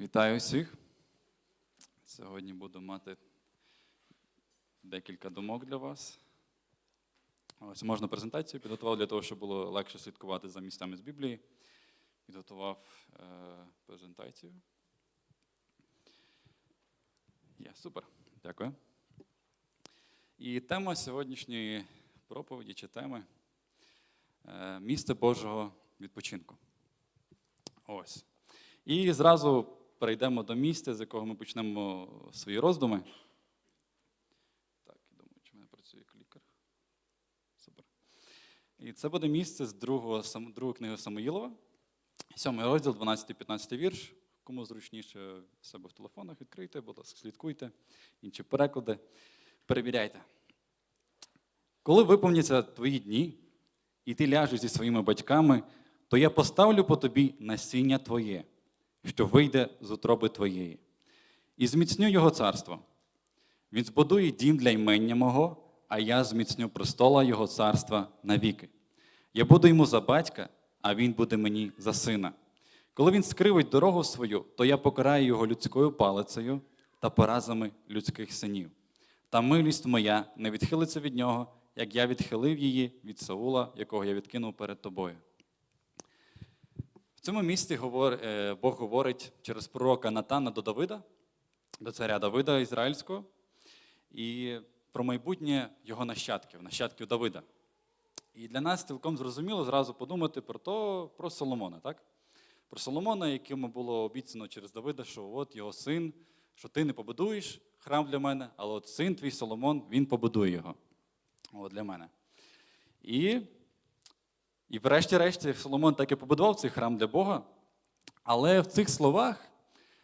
Вітаю всіх. Сьогодні буду мати декілька думок для вас. Ось можна презентацію підготував для того, щоб було легше слідкувати за місцями з Біблії. Підготував е, презентацію. Є, супер. Дякую. І тема сьогоднішньої проповіді чи теми е, місце Божого відпочинку. Ось. І зразу перейдемо до місця, з якого ми почнемо свої роздуми. Так, думаю, чи в мене працює клікер. Супер. І це буде місце з другого, другої книги Самуїлова, сьомий розділ, 12-15 вірш. Кому зручніше в себе в телефонах, відкрийте, будь ласка, слідкуйте, інші переклади. Перевіряйте. Коли виповняться твої дні, і ти ляжеш зі своїми батьками, то я поставлю по тобі насіння твоє, що вийде з утроби твоєї, і зміцню його царство. Він збудує дім для ймення мого, а я зміцню престола його царства навіки. Я буду йому за батька, а він буде мені за сина. Коли він скривить дорогу свою, то я покараю його людською палицею та поразами людських синів. Та милість моя не відхилиться від нього, як я відхилив її від Саула, якого я відкинув перед тобою. В цьому місці е, Бог говорить через пророка Натана до Давида, до царя Давида Ізраїльського, і про майбутнє його нащадків, нащадків Давида. І для нас цілком зрозуміло зразу подумати про то, про Соломона, так? Про Соломона, якому було обіцяно через Давида, що от його син, що ти не побудуєш храм для мене, але от син твій Соломон, він побудує його. От для мене. І і врешті-решті Соломон так і побудував цей храм для Бога. Але в цих словах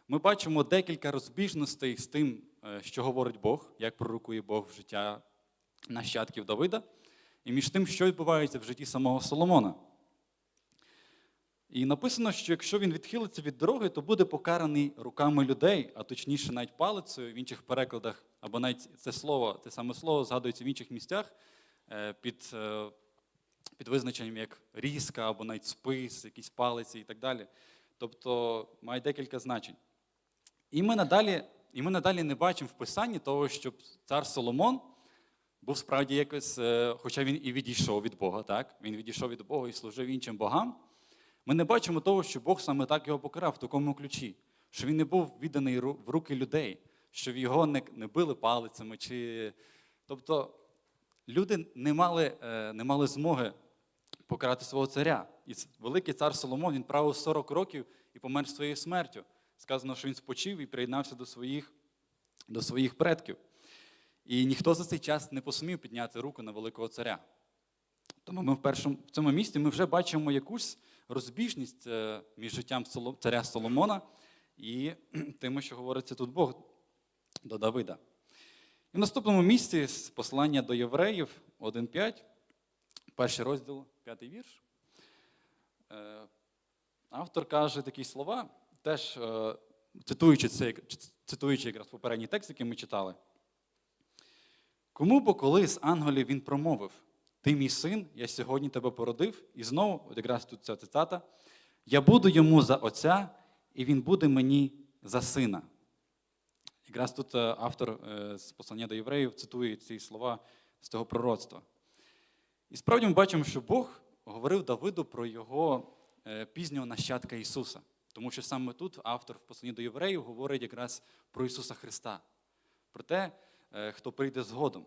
ми бачимо декілька розбіжностей з тим, е, що говорить Бог, як пророкує Бог в життя нащадків Давида, і між тим, що відбувається в житті самого Соломона. І написано, що якщо він відхилиться від дороги, то буде покараний руками людей, а точніше, навіть палицею в інших перекладах, або навіть це слово, те саме слово згадується в інших місцях е, під, е, під визначенням як різка, або навіть спис, якісь палиці і так далі. Тобто має декілька значень. І ми надалі, і ми надалі не бачимо в Писанні того, щоб цар Соломон був справді якось, е, хоча він і відійшов від Бога, так? Він відійшов від Бога і служив іншим богам. Ми не бачимо того, що Бог саме так його покарав в такому ключі, що він не був відданий в руки людей, що його не, не били палицями. Чи... Тобто люди не мали, е, не мали змоги покарати свого царя. І великий цар Соломон він правив 40 років і помер своєю смертю. Сказано, що він спочив і приєднався до своїх, до своїх предків. І ніхто за цей час не посмів підняти руку на великого царя. Тому ми в першому в цьому місті ми вже бачимо якусь розбіжність е, між життям царя Соломона і тим, що говориться тут Бог до Давида. І в наступному місці з послання до євреїв 1.5, перший розділ, п'ятий вірш. Е, Автор каже такі слова, теж е, цитуючи, це, цитуючи якраз попередній текст, який ми читали. Кому бо коли з ангелів він промовив: Ти мій син, я сьогодні тебе породив, і знову, от якраз тут ця цитата, я буду йому за отця, і він буде мені за сина. Якраз тут е, автор з послання до євреїв цитує ці слова з того пророцтва. І справді ми бачимо, що Бог говорив Давиду про його е, пізнього нащадка Ісуса. Тому що саме тут автор в посланні до євреїв говорить якраз про Ісуса Христа, про те, е, хто прийде згодом.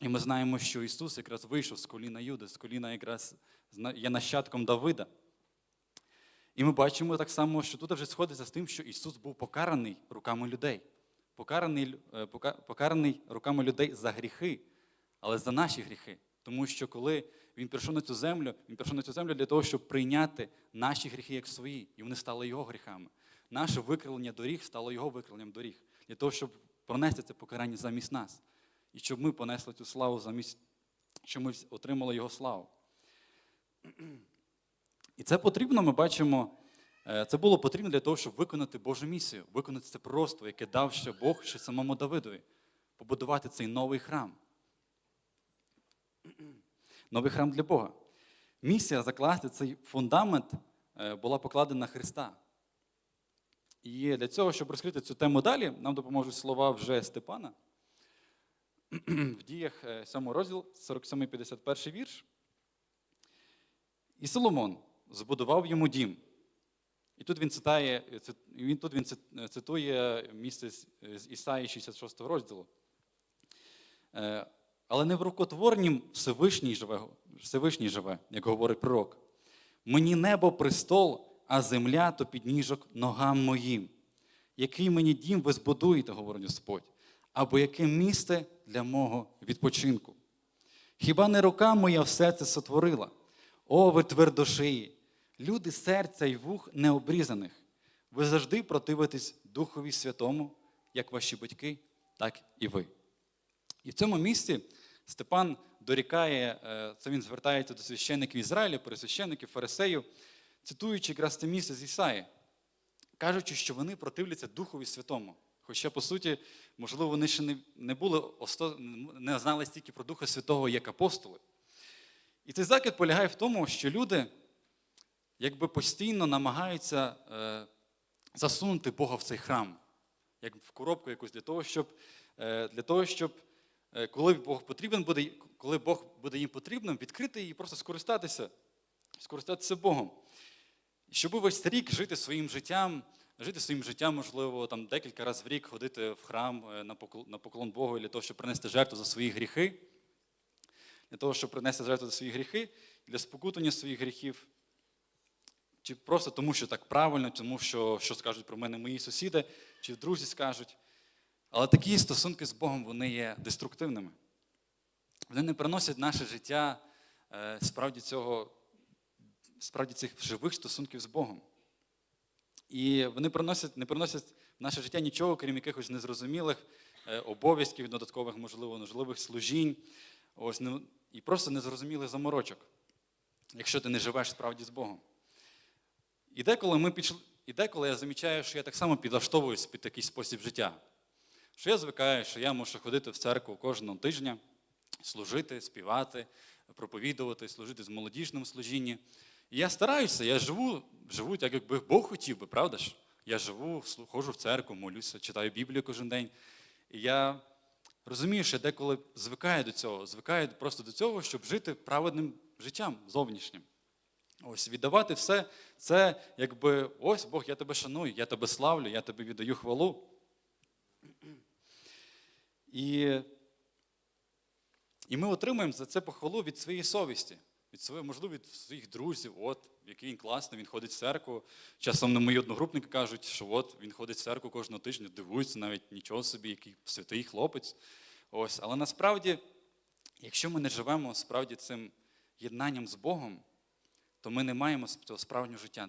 І ми знаємо, що Ісус якраз вийшов з коліна Юди, з коліна якраз є нащадком Давида. І ми бачимо так само, що тут вже сходиться з тим, що Ісус був покараний руками людей. Покараний, е, пока- покараний руками людей за гріхи, але за наші гріхи. Тому що коли він прийшов на цю землю, він прийшов на цю землю для того, щоб прийняти наші гріхи як свої, і вони стали його гріхами. Наше викривлення доріг стало його викривленням доріг, для того, щоб пронести це покарання замість нас. І щоб ми понесли цю славу замість, щоб ми отримали його славу. І це потрібно, ми бачимо, е, це було потрібно для того, щоб виконати Божу місію, виконати це пророцтво, яке дав ще Бог ще самому Давидові, побудувати цей новий храм. Новий храм для Бога. Місія закласти цей фундамент е, була покладена Христа. І для цього, щоб розкрити цю тему далі, нам допоможуть слова вже Степана. В діях 7 розділ, 47-51 вірш. І Соломон збудував йому дім. І тут він цитає, він, тут він цитує місце з Ісаї 66 розділу. Але не в рукотворнім Всевишній живе, Всевишній живе, як говорить пророк. Мені небо престол, а земля то підніжок ногам моїм. Який мені дім ви збудуєте, говорить Господь, або яке місце для мого відпочинку. Хіба не рука моя все це сотворила? О, ви твердошиї, люди серця й вух необрізаних. Ви завжди противитесь Духові Святому, як ваші батьки, так і ви. І в цьому місці Степан дорікає, е, це він звертається до священників Ізраїля, пересвященників, фарисеїв, цитуючи якраз це місце з Ісаї, кажучи, що вони противляться Духові Святому. Хоча, по суті, можливо, вони ще не, були не знали стільки про Духа Святого, як апостоли. І цей закид полягає в тому, що люди якби постійно намагаються е, засунути Бога в цей храм, як в коробку якусь для того, щоб, е, для того, щоб коли Бог потрібен буде, коли Бог буде їм потрібним, відкрити її і просто скористатися, скористатися Богом. Щоб весь рік жити своїм життям, жити своїм життям, можливо, там декілька разів в рік ходити в храм е, на поклон Богу для того, щоб принести жертву за свої гріхи, для того, щоб принести жертву за свої гріхи, для спокутання своїх гріхів. Чи просто тому, що так правильно, тому що, що скажуть про мене мої сусіди, чи друзі скажуть. Але такі стосунки з Богом вони є деструктивними. Вони не приносять наше життя е, справді цього, справді цих живих стосунків з Богом. І вони приносять, не приносять в наше життя нічого, крім якихось незрозумілих е, обов'язків, додаткових, можливо, можливих служінь, ось, ну, і просто незрозумілих заморочок, якщо ти не живеш справді з Богом. І деколи ми пішли, і деколи я замічаю, що я так само підлаштовуюсь під такий спосіб життя. Що я звикаю, що я можу ходити в церкву кожного тижня, служити, співати, проповідувати, служити з молодіжним служінні. І я стараюся, я живу, живу так, якби Бог хотів би, правда ж? Я живу, ходжу в церкву, молюся, читаю Біблію кожен день. І я розумію, що деколи звикаю до цього, звикаю просто до цього, щоб жити праведним життям зовнішнім. Ось віддавати все це, якби ось Бог, я тебе шаную, я тебе славлю, я тебе віддаю хвалу. І, і ми отримуємо за це похвалу від своєї совісті, від своєї, можливо, від своїх друзів. От, який він класний, він ходить в церкву. Часом на мої одногрупники кажуть, що от він ходить в церкву кожного тижня, дивуються навіть нічого собі, який святий хлопець. Ось. Але насправді, якщо ми не живемо справді цим єднанням з Богом, то ми не маємо цього справжнього життя,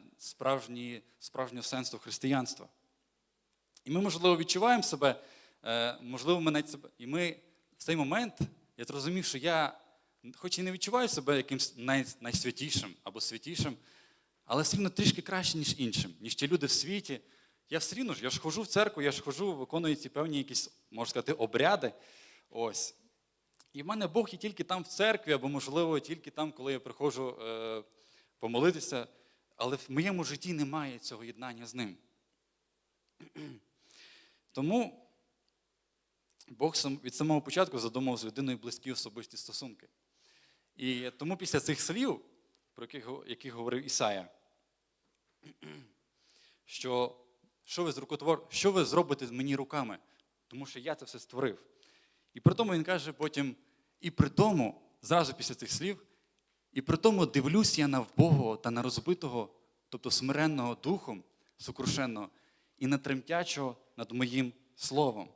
справжнього сенсу християнства. І ми, можливо, відчуваємо себе, можливо, ми навіть себе. І ми в цей момент я зрозумів, що я, хоч і не відчуваю себе якимсь най, найсвятішим або святішим, але все рівно трішки краще, ніж іншим, ніж ті люди в світі. Я все рівно ж, я ж хожу в церкву, я ж хожу, виконую ці певні якісь, можна сказати, обряди. Ось. І в мене Бог є тільки там в церкві, або, можливо, тільки там, коли я приходжу е, помолитися, але в моєму житті немає цього єднання з ним. Тому Бог від самого початку задумав з людиною близькі особисті стосунки. І тому після цих слів, про яких, говорив Ісая, що що ви, рукотвор... що ви зробите з мені руками? Тому що я це все створив. І при тому він каже потім, і при тому, зразу після цих слів, і при тому дивлюсь я на вбогого та на розбитого, тобто смиренного духом, сокрушенного, і на тремтячого над моїм словом.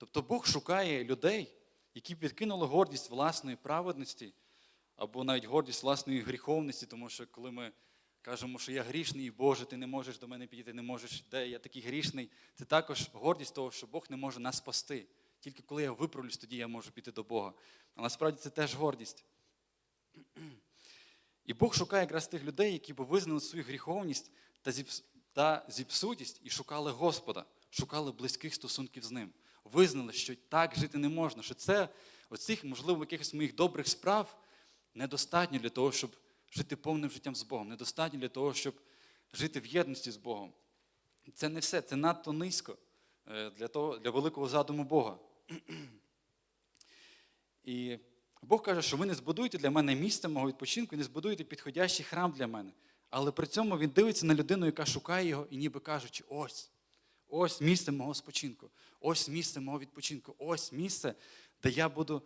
Тобто Бог шукає людей, які підкинули гордість власної праведності, або навіть гордість власної гріховності, тому що коли ми кажемо, що я грішний, і Боже, ти не можеш до мене підійти, не можеш, де я такий грішний, це також гордість того, що Бог не може нас спасти. Тільки коли я виправлюсь, тоді я можу піти до Бога. А насправді це теж гордість. І Бог шукає якраз тих людей, які б визнали свою гріховність та зіпсутість і шукали Господа, шукали близьких стосунків з ним. Визнали, що так жити не можна, що це оцих, можливо, якихось моїх добрих справ недостатньо для того, щоб жити повним життям з Богом, недостатньо для того, щоб жити в єдності з Богом. це не все, це надто низько е, для, того, для великого задуму Бога. І Бог каже, що ви не збудуєте для мене місце мого відпочинку, і не збудуєте підходящий храм для мене. Але при цьому він дивиться на людину, яка шукає його, і ніби кажучи, ось, ось місце мого спочинку, ось місце мого відпочинку, ось місце, де я буду,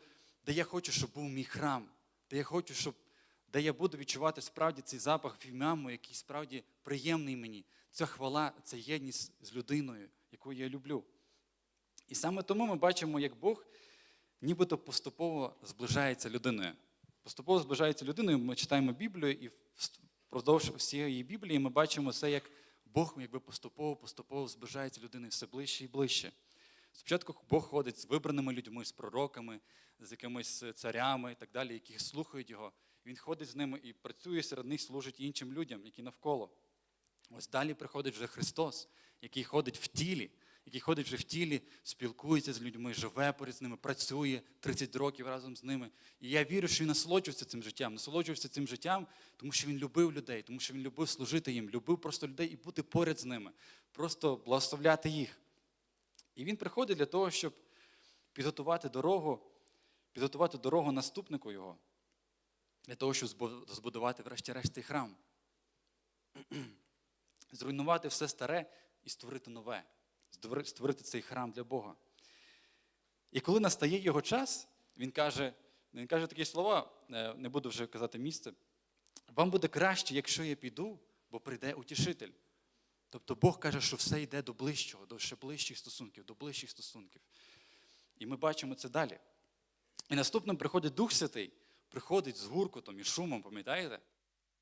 де я хочу, щоб був мій храм, де я хочу, щоб, де я буду відчувати справді цей запах вім'яму, який справді приємний мені. Ця хвала, це єдність з людиною, яку я люблю. І саме тому ми бачимо, як Бог нібито поступово зближається людиною. Поступово зближається людиною, ми читаємо Біблію, і впродовж всієї Біблії ми бачимо це, як Бог якби поступово-поступово зближається людини все ближче і ближче. Спочатку Бог ходить з вибраними людьми, з пророками, з якимись царями і так далі, які слухають його. Він ходить з ними і працює серед них, служить іншим людям, які навколо. Ось далі приходить вже Христос, який ходить в тілі, який ходить вже в тілі, спілкується з людьми, живе поряд з ними, працює 30 років разом з ними. І я вірю, що він насолоджувався цим життям, насолоджувався цим життям, тому що він любив людей, тому що він любив служити їм, любив просто людей і бути поряд з ними, просто благословляти їх. І він приходить для того, щоб підготувати дорогу, підготувати дорогу наступнику його, для того, щоб збудувати, врешті-решт, цей храм. Зруйнувати все старе і створити нове, створити цей храм для Бога. І коли настає його час, він каже, він каже такі слова, е, не буду вже казати місце. Вам буде краще, якщо я піду, бо прийде утішитель. Тобто Бог каже, що все йде до ближчого, до ще ближчих стосунків, до ближчих стосунків. І ми бачимо це далі. І наступним приходить Дух Святий, приходить з гуркотом і шумом, пам'ятаєте?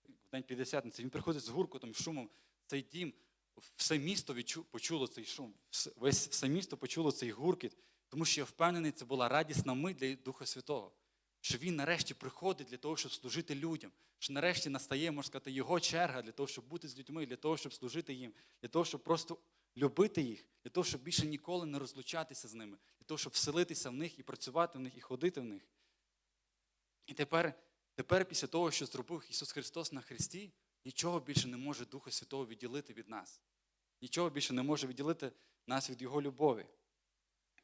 В день П'ятдесятниці він приходить з гуркотом і шумом. Цей дім, все місто відчу, почуло цей шум, весь все місто почуло цей гуркіт, тому що я впевнений, це була радісна мить для Духа Святого. Що він нарешті приходить для того, щоб служити людям, що нарешті настає, можна сказати, його черга для того, щоб бути з людьми, для того, щоб служити їм, для того, щоб просто любити їх, для того, щоб більше ніколи не розлучатися з ними, для того, щоб вселитися в них і працювати в них, і ходити в них. І тепер, тепер після того, що зробив Ісус Христос на Христі, нічого більше не може Духа Святого відділити від нас. Нічого більше не може відділити нас від Його любові.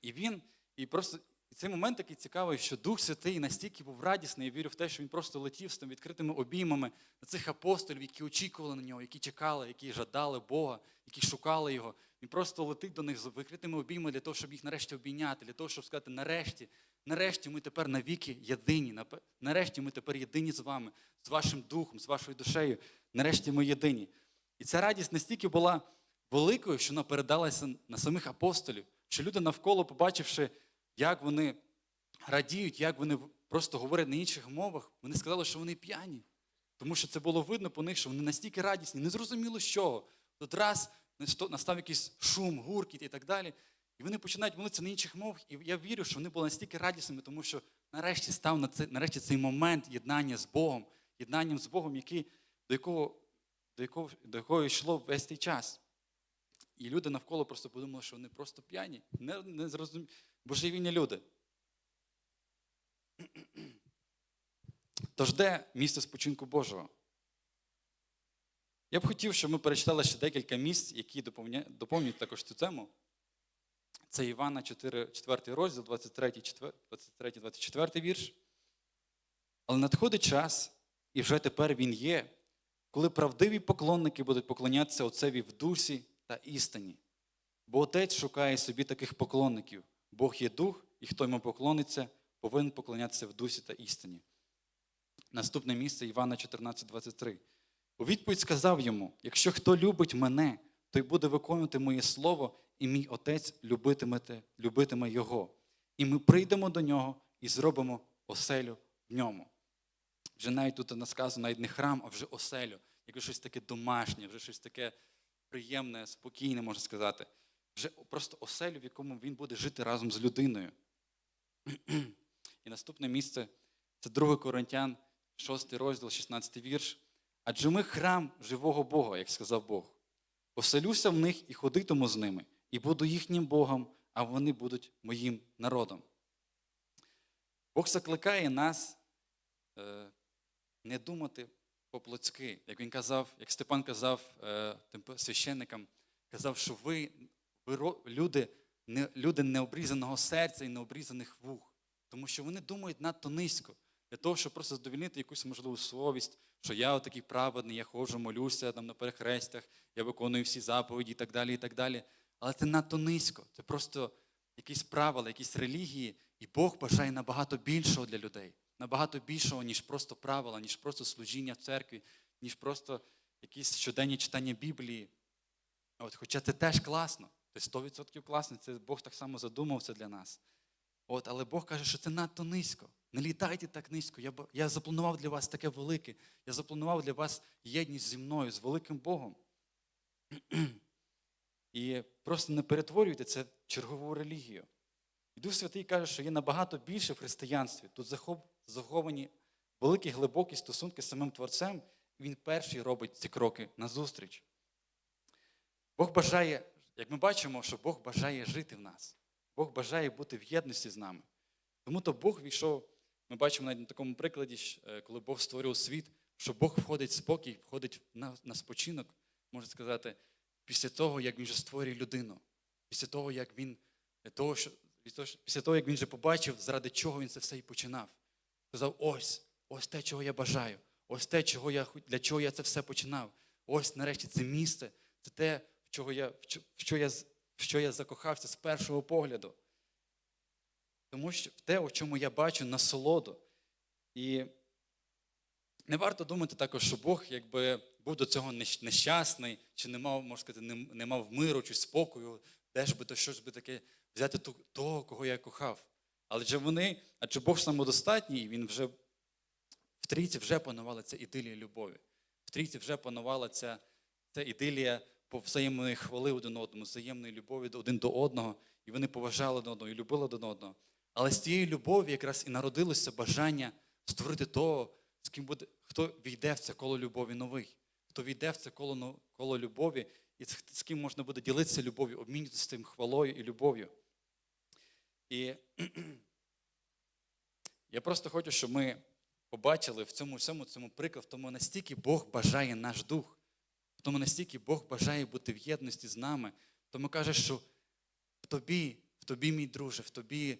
І Він, і просто і цей момент такий цікавий, що Дух Святий настільки був радісний, я вірю в те, що він просто летів з тим відкритими обіймами на цих апостолів, які очікували на нього, які чекали, які жадали Бога, які шукали його. Він просто летить до них з відкритими обіймами для того, щоб їх нарешті обійняти, для того, щоб сказати, нарешті, нарешті ми тепер навіки єдині. Нарешті ми тепер єдині з вами, з вашим духом, з вашою душею. Нарешті ми єдині. І ця радість настільки була великою, що вона передалася на самих апостолів, що люди навколо, побачивши як вони радіють, як вони просто говорять на інших мовах, вони сказали, що вони п'яні. Тому що це було видно по них, що вони настільки радісні, не зрозуміло з чого. Тут раз настав якийсь шум, гуркіт і так далі. І вони починають молитися на інших мовах. І я вірю, що вони були настільки радісними, тому що нарешті став на цей, нарешті цей момент єднання з Богом, єднанням з Богом, який, до якого до якого, до якого йшло весь цей час. І люди навколо просто подумали, що вони просто п'яні, не, не зрозумі... божевільні люди. Тож де місце спочинку Божого? Я б хотів, щоб ми перечитали ще декілька місць, які доповнюють також цю тему. Це Івана 4, 4 розділ, 23-24 вірш. Але надходить час, і вже тепер він є, коли правдиві поклонники будуть поклонятися Отцеві в дусі та істині. Бо Отець шукає собі таких поклонників. Бог є дух, і хто йому поклониться, повинен поклонятися в дусі та істині. Наступне місце Івана 14,23. У відповідь сказав йому: якщо хто любить мене, той буде виконувати моє слово, і мій отець любитиме, любитиме його. І ми прийдемо до нього і зробимо оселю в ньому. Вже навіть тут сказано, навіть не храм, а вже оселю, як щось таке домашнє, вже щось таке приємне, спокійне, можна сказати. Вже просто оселю, в якому він буде жити разом з людиною. І наступне місце це 2 Коринтян, 6 розділ, 16 вірш. Адже ми храм живого Бога, як сказав Бог. Поселюся в них і ходитиму з ними, і буду їхнім Богом, а вони будуть моїм народом. Бог закликає нас е, не думати по-плотськи, як він казав, як Степан казав е, тим священникам, казав, що ви, ви люди, не, люди необрізаного серця і необрізаних вух. Тому що вони думають надто низько для того, щоб просто задовільнити якусь можливу совість, що я отакий праведний, я ходжу, молюся там на перехрестях, я виконую всі заповіді і так далі. і так далі. Але це надто низько. Це просто якісь правила, якісь релігії, і Бог бажає набагато більшого для людей, набагато більшого, ніж просто правила, ніж просто служіння церкві, ніж просто якісь щоденні читання Біблії. От, хоча це теж класно, це 100% класно, це Бог так само задумав це для нас. От, але Бог каже, що це надто низько. Не літайте так низько. Я, я запланував для вас таке велике. Я запланував для вас єдність зі мною, з великим Богом. І просто не перетворюйте це в чергову релігію. І Дух Святий каже, що є набагато більше в християнстві. Тут захоп- заховані великі глибокі стосунки з самим Творцем, Він перший робить ці кроки назустріч. Бог бажає, як ми бачимо, що Бог бажає жити в нас. Бог бажає бути в єдності з нами. Тому то Бог війшов, ми бачимо навіть на такому прикладі, е, коли Бог створив світ, що Бог входить в спокій, входить на, спочинок, можна сказати, після того, як він вже створює людину, після того, як він від того, що- після того, як він вже побачив, заради чого він це все і починав. Сказав: ось, ось те, чого я бажаю, ось те, чого я, для чого я це все починав. Ось нарешті це місце, це те, в чого я, в що я, в що я закохався з першого погляду. Тому що те, у чому я бачу насолоду. І не варто думати також, що Бог якби був до цього нещасний, чи не мав, можна сказати, не мав миру чи спокою, де ж би то щось би таке взяти того, кого я кохав. Але вони, адже Бог самодостатній, він вже в трійці вже панувала ця ідилія любові. В трійці вже панувала ця, ця ідилія взаємної хвали один одному, взаємної любові один до одного, і вони поважали один одного і любили один одного. Але з тієї любові якраз і народилося бажання створити того, з ким буде, хто війде в це коло любові новий, хто війде в це коло, коло любові, і з, ким можна буде ділитися любов'ю, обмінюватися цим хвалою і любов'ю. І я просто хочу, щоб ми побачили в цьому всьому цьому приклад, в тому настільки Бог бажає наш дух, в тому настільки Бог бажає бути в єдності з нами. Тому каже, що в тобі, в тобі, мій друже, в тобі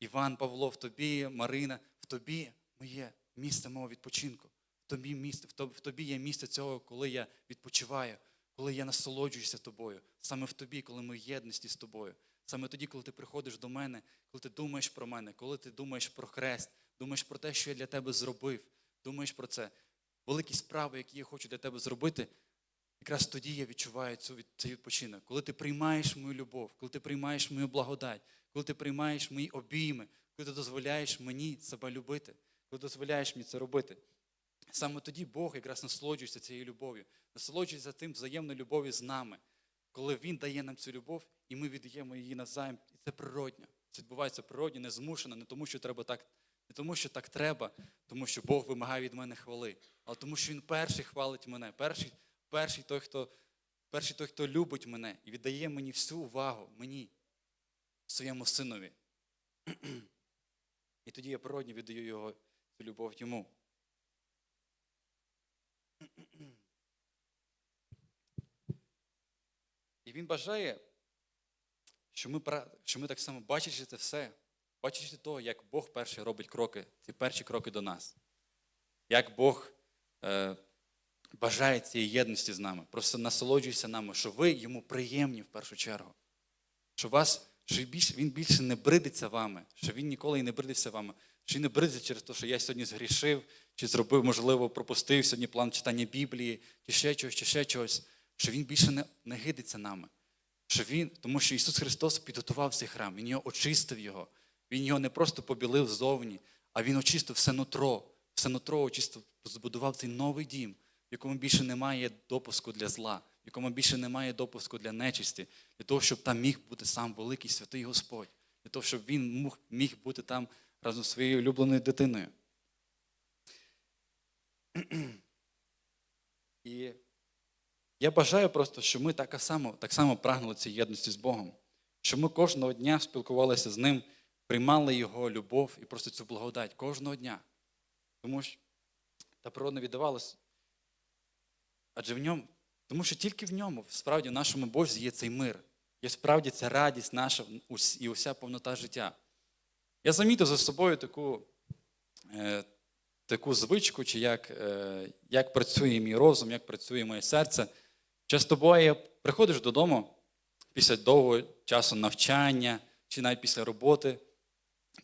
Іван Павло, в тобі Марина, в тобі моє місце мого відпочинку. В тобі місце, в тобі, є місце цього, коли я відпочиваю, коли я насолоджуюся тобою. Саме в тобі, коли ми в єдності з тобою. Саме тоді, коли ти приходиш до мене, коли ти думаєш про мене, коли ти думаєш про хрест, думаєш про те, що я для тебе зробив, думаєш про це. Великі справи, які я хочу для тебе зробити, якраз тоді я відчуваю цю, від- цей відпочинок. Коли ти приймаєш мою любов, коли ти приймаєш мою благодать, коли ти приймаєш мої обійми, коли ти дозволяєш мені себе любити, коли дозволяєш мені це робити. Саме тоді Бог якраз насолоджується цією любов'ю, насолоджується тим взаємною любов'ю з нами, коли Він дає нам цю любов, і ми віддаємо її навзаєм. І це природньо. Це відбувається природньо, не змушено, не тому, що треба так, не тому, що так треба, тому що Бог вимагає від мене хвали, але тому, що Він перший хвалить мене, перший, перший той, хто, перший той, хто любить мене і віддає мені всю увагу, мені, своєму синові. І тоді я природньо віддаю його цю любов йому. Він бажає, що ми, що ми так само, бачачи це все, бачачи того, як Бог перший робить кроки, ці перші кроки до нас, як Бог е, бажає цієї єдності з нами, просто насолоджується нами, що ви йому приємні в першу чергу. Що вас, що він більше, не бридиться вами, що він ніколи і не бридився вами, він не бридиться через те, що я сьогодні згрішив, чи зробив, можливо, пропустив сьогодні план читання Біблії, чи ще чогось, чи ще чогось, що він більше не, не гидиться нами. Що він, тому що Ісус Христос підготував цей храм, Він його очистив його. Він його не просто побілив ззовні, а Він очистив все нутро, все нутро очистив, збудував цей новий дім, в якому більше немає допуску для зла, в якому більше немає допуску для нечисті, для того, щоб там міг бути сам великий святий Господь, для того, щоб він міг бути там разом з своєю улюбленою дитиною. І я бажаю просто, щоб ми так само, так само прагнули цієї єдності з Богом, щоб ми кожного дня спілкувалися з Ним, приймали Його любов і просто цю благодать кожного дня. Тому що та природа віддавалась, адже в ньому Тому що тільки в ньому, справді, в нашому Бозі є цей мир. Є справді ця радість наша і уся повнота життя. Я замітив за собою таку, е, таку звичку, чи як, е, як працює мій розум, як працює моє серце. Часто буває, приходиш додому після довгого часу навчання, чи навіть після роботи.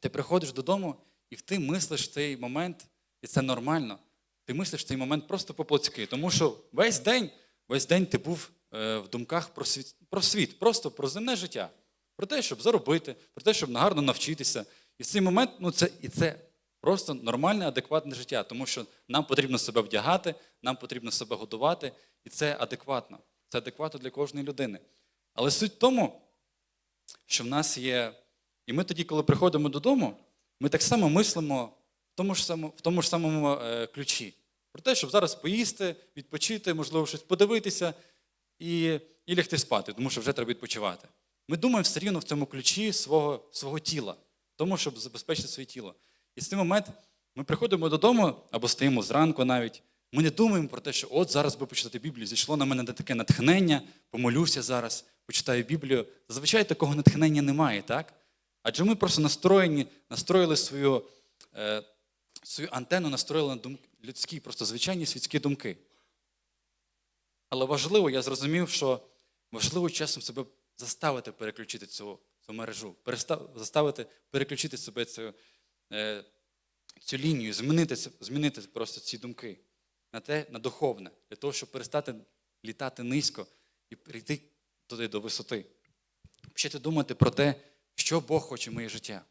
Ти приходиш додому, і ти мислиш цей момент, і це нормально. Ти мислиш цей момент просто по-плотськи, тому що весь день, весь день ти був е, в думках про світ, про світ, просто про земне життя, про те, щоб заробити, про те, щоб гарно навчитися. І в цей момент, ну це і це просто нормальне, адекватне життя, тому що нам потрібно себе вдягати, нам потрібно себе годувати, і це адекватно. Це адекватно для кожної людини. Але суть в тому, що в нас є. І ми тоді, коли приходимо додому, ми так само мислимо в тому ж самому, в тому ж самому е, ключі. Про те, щоб зараз поїсти, відпочити, можливо, щось подивитися і, і лягти спати, тому що вже треба відпочивати. Ми думаємо все рівно в цьому ключі свого, свого тіла, тому щоб забезпечити своє тіло. І в цей момент ми приходимо додому або стоїмо зранку навіть. Ми не думаємо про те, що от зараз би почитати Біблію. Зійшло на мене таке натхнення, помолюся зараз, почитаю Біблію. Зазвичай такого натхнення немає, так? Адже ми просто настроєні, настроїли свою, е, свою антенну, настроїли на думки, людські, просто звичайні світські думки. Але важливо, я зрозумів, що важливо часом себе заставити переключити цю, цю мережу, перестав, заставити переключити себе цю, цю лінію, змінити, змінити просто ці думки на те, на духовне, для того, щоб перестати літати низько і прийти туди до висоти. Почати думати про те, що Бог хоче в моє життя.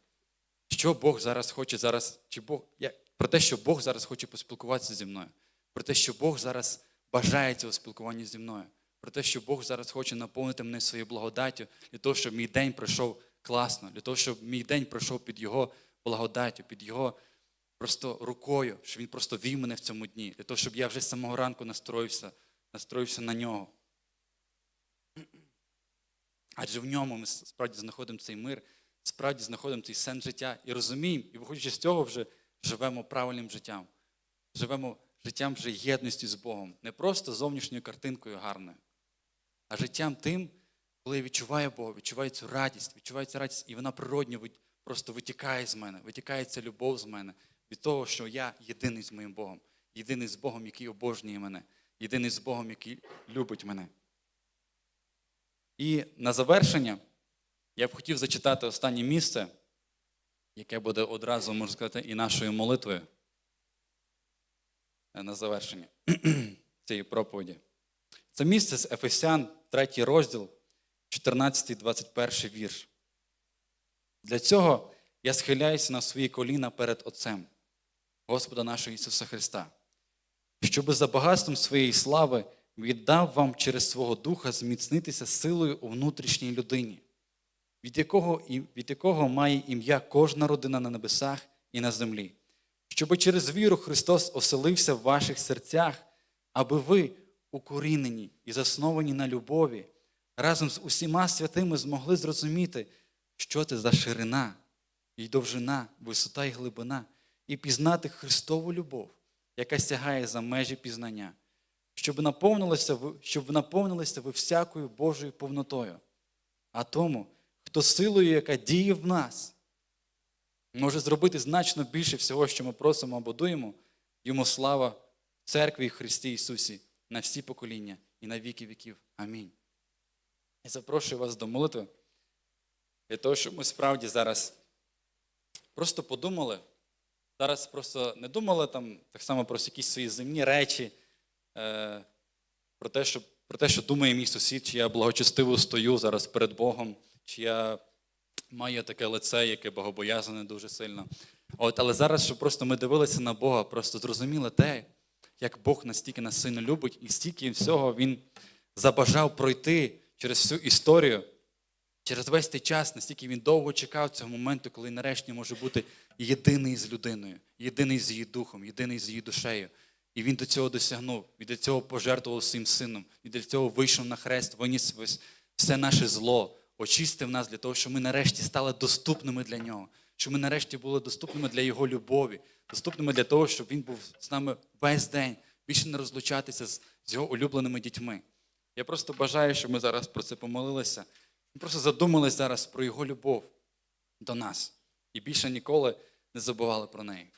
Що Бог зараз хоче зараз, чи Бог, я, про те, що Бог зараз хоче поспілкуватися зі мною, про те, що Бог зараз бажає цього спілкування зі мною, про те, що Бог зараз хоче наповнити мене своєю благодаттю, для того, щоб мій день пройшов класно, для того, щоб мій день пройшов під Його благодаттю, під Його просто рукою, що Він просто вів мене в цьому дні, для того, щоб я вже з самого ранку настроївся, настроївся на нього. Адже в ньому ми справді знаходимо цей мир, справді знаходимо цей сенс життя і розуміємо, і виходячи з цього, вже живемо правильним життям. Живемо життям вже єдності з Богом. Не просто зовнішньою картинкою гарною, а життям тим, коли я відчуваю Бога, відчуваю цю радість, відчуваю цю радість, і вона природньо просто витікає з мене, витікає ця любов з мене від того, що я єдиний з моїм Богом, єдиний з Богом, який обожнює мене, єдиний з Богом, який любить мене. І на завершення я б хотів зачитати останнє місце, яке буде одразу, можна сказати, і нашою молитвою е, на завершення цієї проповіді. Це місце з Ефесян, 3 розділ, 14-21 вірш. Для цього я схиляюся на свої коліна перед Отцем, Господа нашого Ісуса Христа, щоби за багатством своєї слави віддав вам через свого Духа зміцнитися силою у внутрішній людині, від якого, від якого має ім'я кожна родина на небесах і на землі, щоби через віру Христос оселився в ваших серцях, аби ви, укорінені і засновані на любові, разом з усіма святими змогли зрозуміти, що це за ширина, і довжина, висота і глибина, і пізнати Христову любов, яка сягає за межі пізнання, щоб наповнилися ви, щоб наповнилися ви всякою Божою повнотою. А тому, хто силою, яка діє в нас, може зробити значно більше всього, що ми просимо або дуємо, йому слава церкві і Христі Ісусі на всі покоління і на віки віків. Амінь. Я запрошую вас до молитви для того, щоб ми справді зараз просто подумали, зараз просто не думали там так само про якісь свої земні речі, е, про те, що, про те, що думає мій сусід, чи я благочестиво стою зараз перед Богом, чи я маю таке лице, яке богобоязане дуже сильно. От, але зараз, щоб просто ми дивилися на Бога, просто зрозуміли те, як Бог настільки нас сильно любить, і стільки всього Він забажав пройти через всю історію, через весь той час, настільки він довго чекав цього моменту, коли нарешті може бути єдиний з людиною, єдиний з її духом, єдиний з її душею. І він до цього досягнув, він до цього пожертвував своїм сином, і для цього вийшов на хрест, виніс все наше зло, очистив нас для того, щоб ми нарешті стали доступними для нього, щоб ми нарешті були доступними для його любові, доступними для того, щоб він був з нами весь день, більше не розлучатися з його улюбленими дітьми. Я просто бажаю, щоб ми зараз про це помолилися. Ми просто задумались зараз про його любов до нас і більше ніколи не забували про неї.